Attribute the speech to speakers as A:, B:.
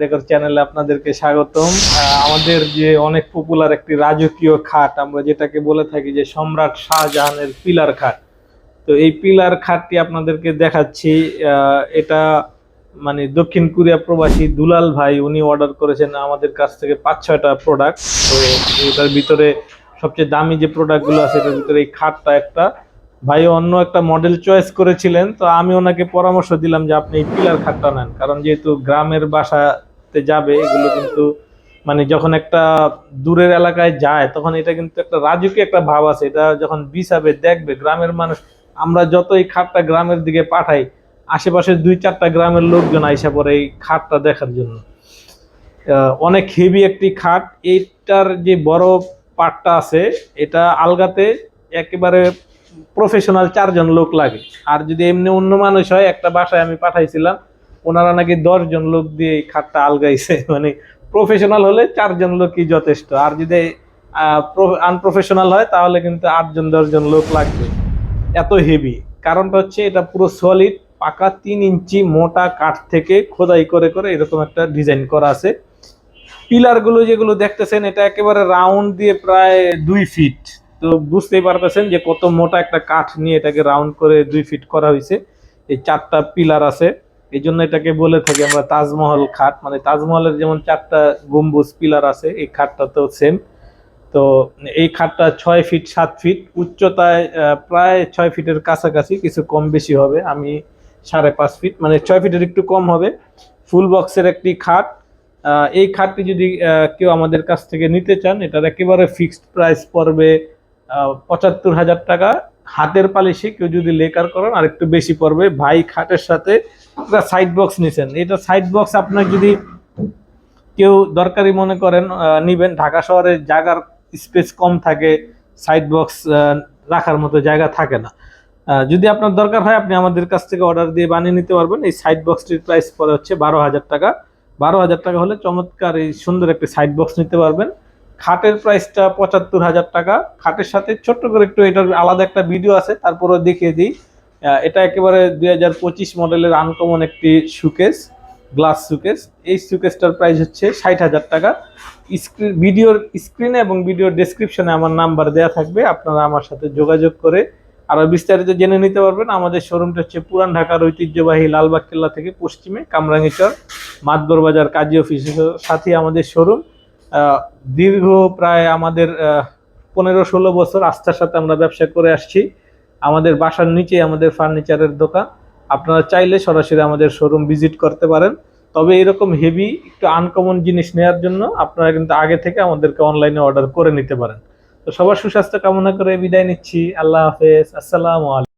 A: Decor চ্যানেলে আপনাদেরকে স্বাগতম। আমাদের যে অনেক পপুলার একটি রাজকীয় খাট, আমরা যেটাকে বলে থাকি যে সম্রাট শাহজাহানের পিলার খাট। তো এই পিলার খাটটি আপনাদেরকে দেখাচ্ছি। এটা মানে দক্ষিণ কোরিয়া প্রবাসী দুলাল ভাই, উনি অর্ডার করেছেন আমাদের কাছ থেকে পাঁচ, ছয়টা প্রোডাক্ট তো এটার ভিতরে সবচেয়ে দামি যে প্রোডাক্টগুলো আছে, এটার ভিতরে এই খাটটা একটা। ভাই অন্য একটা মডেল চয়েস করেছিলেন, তো আমি ওনাকে পরামর্শ দিলাম যে আপনি এই পিলার খাটটা নেন। কারণ যেহেতু গ্রামের বাসাতে যাবে, এগুলো কিন্তু মানে যখন একটা দূরের এলাকায় যায়, তখন এটা কিন্তু একটা রাজকীয় একটা ভাব আছে। এটা যখন বিছাবে, দেখবে, গ্রামের মানুষ, আমরা যত এই খাটটা গ্রামের দিকে পাঠাই আশেপাশের দুই চারটা গ্রামের লোকজন আইসা পরে এই খাটটা দেখার জন্য। অনেক হেভি একটি খাট, এইটার যে বড় পার্টটা আছে, এটা আলগাতে একেবারে প্রফেশনাল চারজন লোক লাগে। আর যদি এমনি অন্য মানুষ হয়, একটা বাসায় আমি পাঠাইছিলাম, ওনারা নাকি দশজন লোক দিয়ে খাটটা আলগাইছে। মানে প্রফেশনাল হলে চারজন লোকই যথেষ্ট। আর যদি আনপ্রফেশনাল হয়, তাহলে কিন্তু আটজন, দশজন লোক লাগবে। এত হেভি কারণটা হচ্ছে এটা পুরো সলিড পাকা, তিন ইঞ্চি মোটা কাঠ থেকে খোদাই করে করে এরকম একটা ডিজাইন করা আছে। পিলারগুলো যেগুলো দেখতেছেন, এটা একেবারে রাউন্ড দিয়ে প্রায় দুই ফিট তো বুঝতেই পারতেছেন যে কত মোটা একটা কাঠ নিয়ে এটাকে রাউন্ড করে দুই ফিট করা হয়েছে। এই চারটা পিলার আছে। এই জন্য এটাকে বলে থাকি আমরা তাজমহল খাট। মানে তাজমহলের যেমন চারটা গম্বুজ পিলার আছে, এই খাটটা তো সেম তো এই খাটটা ছয় ফিট সাত ফিট উচ্চতায় প্রায় ছয় ফিটের কাছাকাছি, কিছু কম বেশি হবে। আমি সাড়ে পাঁচ ফিট মানে ছয় ফিটের একটু কম হবে। ফুল বক্সের একটি খাট। এই খাটটি যদি কেউ আমাদের কাছ থেকে নিতে চান, এটার একেবারে ফিক্সড প্রাইস পড়বে পঁচাত্তর হাজার টাকা হাতের পালিশে কেউ যদি লেকার করেন, আর একটু বেশি পড়বে। ভাই খাটের সাথে একটা সাইড বক্স নিছেন। এটা সাইড বক্স আপনার যদি কেউ দরকারি মনে করেন নিবেন, ঢাকা শহরে জায়গার স্পেস কম থাকে সাইড বক্স রাখার মতো জায়গা থাকে না। যদি আপনার দরকার হয়, আপনি আমাদের কাছ থেকে অর্ডার দিয়ে বানিয়ে নিতে পারবেন। এই সাইড বক্সটির প্রাইস পরে হচ্ছে বারো হাজার টাকা। বারো হাজার টাকা হলে চমৎকার, এই সুন্দর একটি সাইড বক্স নিতে পারবেন। খাটের প্রাইসটা পঁচাত্তর হাজার টাকা। খাটের সাথে ছোট্ট করে একটু এটার আলাদা একটা ভিডিও আছে তারপরে দেখিয়ে দিই। এটা একেবারে দুই হাজার পঁচিশ মডেলের আনকমন একটি সুকেস গ্লাস সুকেস এই সুকেসটার প্রাইস হচ্ছে ষাট হাজার টাকা। স্ক্রিন ভিডিওর স্ক্রিনে এবং ভিডিওর ডেসক্রিপশনে আমার নাম্বার দেওয়া থাকবে, আপনারা আমার সাথে যোগাযোগ করে আরও বিস্তারিত জেনে নিতে পারবেন। আমাদের শোরুমটা হচ্ছে পুরান ঢাকার ঐতিহ্যবাহী লালবাগ কেল্লা থেকে পশ্চিমে কামরাঙ্গিচর মাতবর বাজার কাজী অফিসের সাথে আমাদের শোরুম দীর্ঘ প্রায় আমাদের পনেরো ষোলো বছর আস্থার সাথে আমরা ব্যবসা করে আসছি। আমাদের বাসার নিচে আমাদের ফার্নিচারের দোকান। আপনারা চাইলে সরাসরি আমাদের শোরুম ভিজিট করতে পারেন। তবে এরকম হেভি একটু আনকমন জিনিস নেওয়ার জন্য আপনারা কিন্তু আগে থেকে আমাদেরকে অনলাইনে অর্ডার করে নিতে পারেন। তো সবার সুস্বাস্থ্য কামনা করে বিদায় নিচ্ছি। আল্লাহ হাফেজ। আসসালামু আলাইকুম।